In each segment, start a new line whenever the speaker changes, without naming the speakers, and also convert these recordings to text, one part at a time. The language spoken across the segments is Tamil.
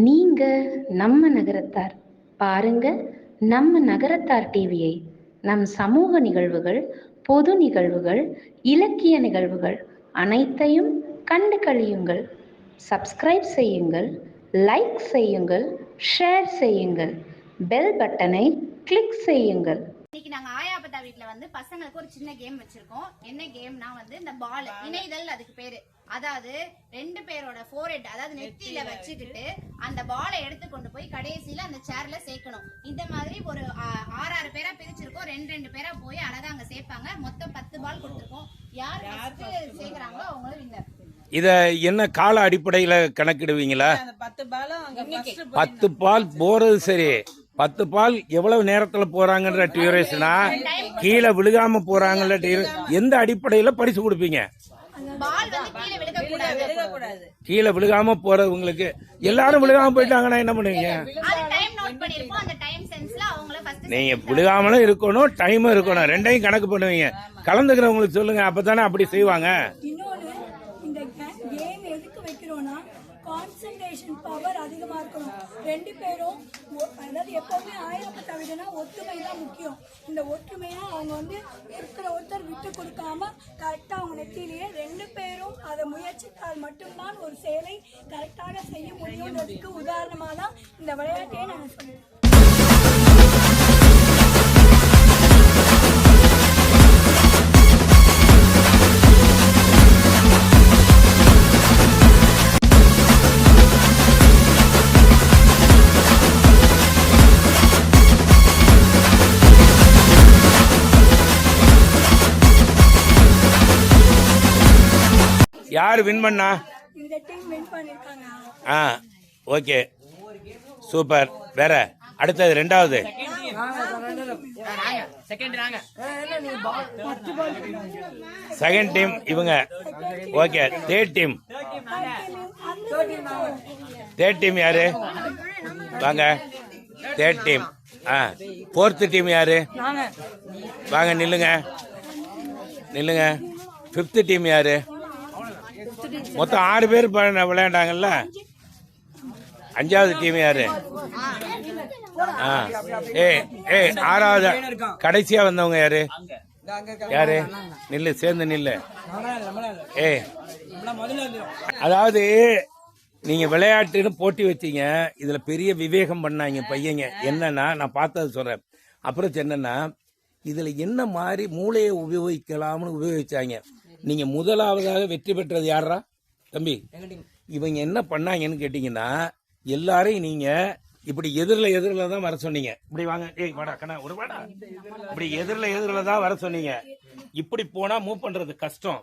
நீங்க நம்ம நகரத்தார். பாருங்க நம்ம நகரத்தார் டிவியை. நம் சமூக நிகழ்வுகள் பொது நிகழ்வுகள் இலக்கிய நிகழ்வுகள் அனைத்தையும் கண்டு கழியுங்கள். சப்ஸ்கிரைப் செய்யுங்கள் லைக் செய்யுங்கள் ஷேர் செய்யுங்கள். பெல் பட்டனை கிளிக் செய்யுங்கள்.
இன்னைக்கு நாங்க ஆயாபத்தா வீட்ல வந்து பசங்களுக்கு ஒரு சின்ன கேம் வச்சிருக்கோம். என்ன கேம்னா வந்து இந்த பால் இணைதல் அதுக்கு பேரு. அதாவது ரெண்டு பேரோட ஃபோர்ஹெட் அதாவது நெத்தியில வச்சுக்கிட்டு அந்த பாலை எடுத்து கொண்டு போய் கடைசியில அந்த சேர்ல சேர்க்கணும். இந்த மாதிரி ஒரு ஆ- ஆறு ஆறு பேரா பிரிச்சிருக்கோம். ரெண்டு ரெண்டு பேரா போய் அழகா அங்க சேர்ப்பாங்க. மொத்தம் பத்து பால் கொடுத்துருக்கோம். யார் சேர்க்கறாங்களோ அவங்களும் வின்னர்
இத என்ன கால அடிப்படையில கணக்கிடுவீங்களா?
அந்த பத்து பாலும் அங்க first
பத்து பால் போறது சரி. பத்து பால் எவ்வளவு நேரத்துல போறாங்கன்ற டியூரேஷனா கீழே விழுகாம போறாங்கன்ற எந்த அடிப்படையில பரிசு கொடுப்பீங்க?
பால் வந்து கீழே
விழுகாம போறவங்களுக்கு எல்லாரும் விழுகாம போயிட்டாங்கன்னா என்ன பண்ணுவீங்க?
அது டைம் நோட் பண்ணிருப்போம். அந்த டைம் சென்ஸ்ல அவங்கள ஃபர்ஸ்ட்
நீங்க விழுகாமலும் இருக்கணும் டைமும் இருக்கணும். ரெண்டையும் கணக்கு பண்ணுவீங்க. கலந்துக்கிறவங்களுக்கு சொல்லுங்க. அப்பதானே அப்படி செய்வாங்க.
கான்சென்ட்ரேஷன் கான்சன்ட்ரேஷன் பவர் அதிகமாக இருக்கணும். ரெண்டு பேரும் ஒ- அதாவது எப்போவுமே ஆயிரப்ப தவிரனா ஒற்றுமை தான் முக்கியம். இந்த ஒற்றுமையாக அவங்க வந்து இருக்கிற ஒருத்தர் விட்டு கொடுக்காம கரெக்டாக அவங்க நெத்திலேயே ரெண்டு பேரும் அதை முயற்சித்தால் மட்டும்தான் ஒரு செயலை கரெக்டாக செய்ய முடியுன்றதுக்கு உதாரணமாக தான் இந்த விளையாட்டையே நாங்கள் சொல்லுவோம்
யார் வின் பண்ணா?
இந்த டீம் வின் பண்ணியிருக்காங்க
ஆ ஓகே. சூப்பர். வேற அடுத்தது ரெண்டாவது. செகண்ட் டீம் இவங்க. Okay third team third team யாரு? வாங்க. தேர்ட் டீம் ஆ ஃபோர்த் டீம் யாரு? வாங்க நில்லுங்க. நில்லுங்க. ஃபிஃப்த் டீம் யாரு? மொத்தம் ஆறு பேர் விளையாண்டாங்கல்ல? அஞ்சாவது டீம் யாரு? ஆ. ஏ ஏ ஆறாவது கடைசியா வந்தவங்க யாரு? யாரு? நில்லு சேர்ந்து நில்லு. ஏ. அதாவது நீங்க விளையாட்டுன்னு போட்டி வச்சீங்க. இதுல பெரிய விவேகம் பண்ணாங்க பையங்க. என்னன்னா நான் பார்த்தது சொல்றேன். அப்புறம் என்னன்னா இதுல என்ன மாதிரி மூளையை உபயோகிக்கலாம்னு உபயோகிச்சாங்க. நீங்க முதலாவதாக வெற்றி பெற்றது யாரா தம்பி. இவங்க என்ன பண்ணாங்கன்னு கேட்டீங்கன்னா எல்லாரையும் நீங்க இப்படி எதிரில் எதிரில் தான் வர சொன்னீங்க. இப்படி வாங்க. ஏய் வாடா கண்ணா ஒரு வாடா. இப்படி எதிரில் எதிரில் தான் வர சொன்னீங்க. இப்படி போனா மூவ் பண்றது கஷ்டம்.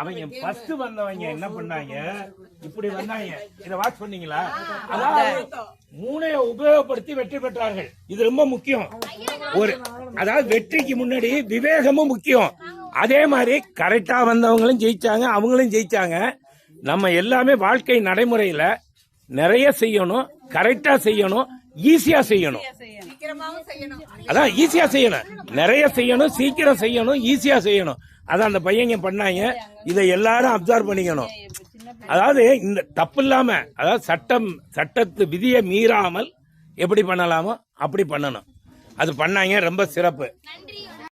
அவங்க ஃபர்ஸ்ட் வந்தவங்க என்ன பண்ணாங்க? இப்படி வந்தாங்க. இத வாட்ச் பண்ணீங்களா? அதாவது மூளையை உபயோகப்படுத்தி வெற்றி பெற்றார்கள். இது ரொம்ப முக்கியம். ஒரு அதாவது வெற்றிக்கு முன்னாடி விவேகமும் முக்கியம். அதே மாதிரி கரெக்டா வந்தவங்களும் ஜெயிச்சாங்க அவங்களும் ஜெயிச்சாங்க. நம்ம எல்லாமே வாழ்க்கை நடைமுறையில நிறைய செய்யணும் கரெக்டா செய்யணும் ஈஸியா
செய்யணும்.
அதான் ஈஸியா செய்யணும். நிறைய செய்யணும் சீக்கிரம் செய்யணும் ஈஸியா செய்யணும். அதான் அந்த பையங்க பண்ணாங்க. இதை எல்லாரும் அப்சர்வ் பண்ணிக்கணும். அதாவது இந்த தப்பு இல்லாம அதாவது சட்டம் சட்டத்து விதியை மீறாமல் எப்படி பண்ணலாமோ அப்படி பண்ணணும். அது பண்ணாங்க ரொம்ப சிறப்பு.
நன்றி.